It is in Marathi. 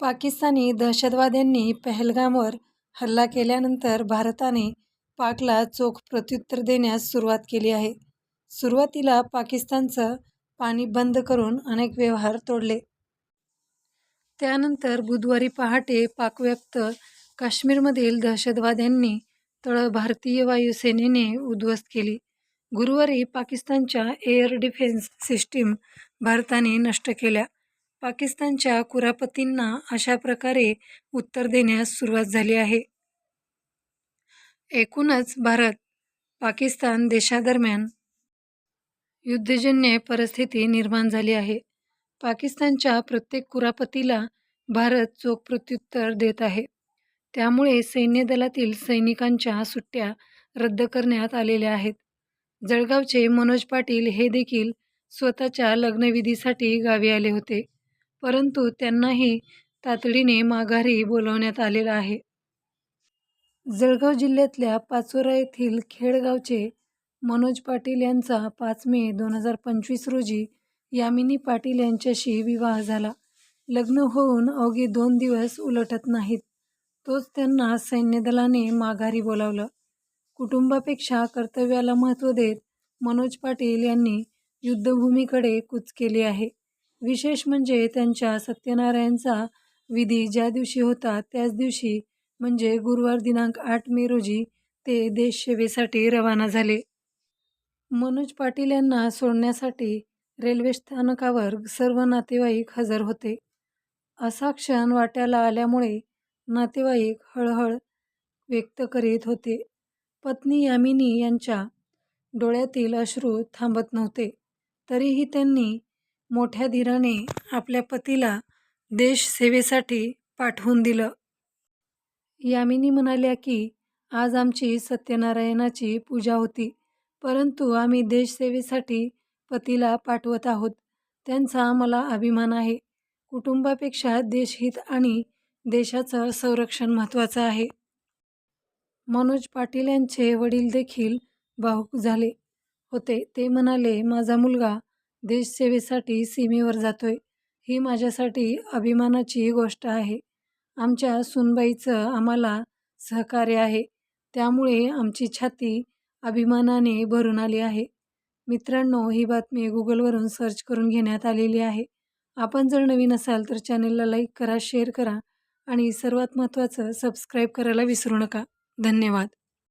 पाकिस्तानी दहशतवाद्यांनी पहलगामवर हल्ला केल्यानंतर भारताने पाकला चोख प्रत्युत्तर देण्यास सुरुवात केली आहे. सुरुवातीला पाकिस्तानचं पाणी बंद करून अनेक व्यवहार तोडले. त्यानंतर बुधवारी पहाटे पाकव्याप्त काश्मीरमधील दहशतवाद्यांनी तळ भारतीय वायुसेनेने उद्ध्वस्त केली. गुरुवारी पाकिस्तानच्या एअर डिफेन्स सिस्टीम भारताने नष्ट केल्या. पाकिस्तानच्या कुरापतींना अशा प्रकारे उत्तर देण्यास सुरुवात झाली आहे. एकूणच भारत-पाकिस्तान देशादरम्यान युद्धजन्य परिस्थिती निर्माण झाली आहे. पाकिस्तानच्या प्रत्येक कुरापतीला भारत चोख प्रत्युत्तर देत आहे. त्यामुळे सैन्यदलातील सैनिकांच्या सुट्ट्या रद्द करण्यात आलेल्या आहेत. जळगावचे मनोज पाटील हे देखील स्वतःच्या लग्नविधीसाठी गावी आले होते. परंतु त्यांनाही तातडीने माघारी बोलावण्यात आलेलं आहे. जळगाव जिल्ह्यातल्या पाचोरा येथील खेडगावचे मनोज पाटील यांचा पाच मे दोन हजार पंचवीस रोजी यामिनी पाटील यांच्याशी विवाह झाला. लग्न होऊन अवघे दोन दिवस उलटत नाहीत तोच त्यांना सैन्यदलाने माघारी बोलावलं. कुटुंबापेक्षा कर्तव्याला महत्त्व देत मनोज पाटील यांनी युद्धभूमीकडे कूच केली आहे. विशेष म्हणजे त्यांच्या सत्यनारायणचा विधी ज्या दिवशी होता त्याच दिवशी म्हणजे गुरुवार दिनांक आठ मे रोजी ते देशसेवेसाठी रवाना झाले. मनोज पाटील यांना सोडण्यासाठी रेल्वे स्थानकावर सर्व नातेवाईक हजर होते. असा क्षण वाट्याला आल्यामुळे नातेवाईक हळहळ व्यक्त करीत होते. पत्नी यामिनी यांच्या डोळ्यातील अश्रू थांबत नव्हते. तरीही त्यांनी मोठ्या धीराने आपल्या पतीला देशसेवेसाठी पाठवून दिलं. यामिनी म्हणाल्या की, आज आमची सत्यनारायणाची पूजा होती. परंतु आम्ही देशसेवेसाठी पतीला पाठवत आहोत. त्यांचा मला अभिमान आहे. कुटुंबापेक्षा देशहित आणि देशाचं संरक्षण महत्त्वाचं आहे. मनोज पाटील यांचे वडील देखील भाऊक झाले होते. ते म्हणाले, माझा मुलगा देशसेवेसाठी सीमेवर जातोय, ही माझ्यासाठी अभिमानाची गोष्ट आहे. आमच्या सुनबाईचं आम्हाला सहकार्य आहे. त्यामुळे आमची छाती अभिमानाने भरून आली आहे. मित्रांनो, ही बातमी गुगलवरून सर्च करून घेण्यात आलेली आहे. आपण जर नवीन असाल तर चॅनेलला लाईक करा, शेअर करा आणि सर्वात महत्त्वाचं सबस्क्राईब करायला विसरू नका. धन्यवाद.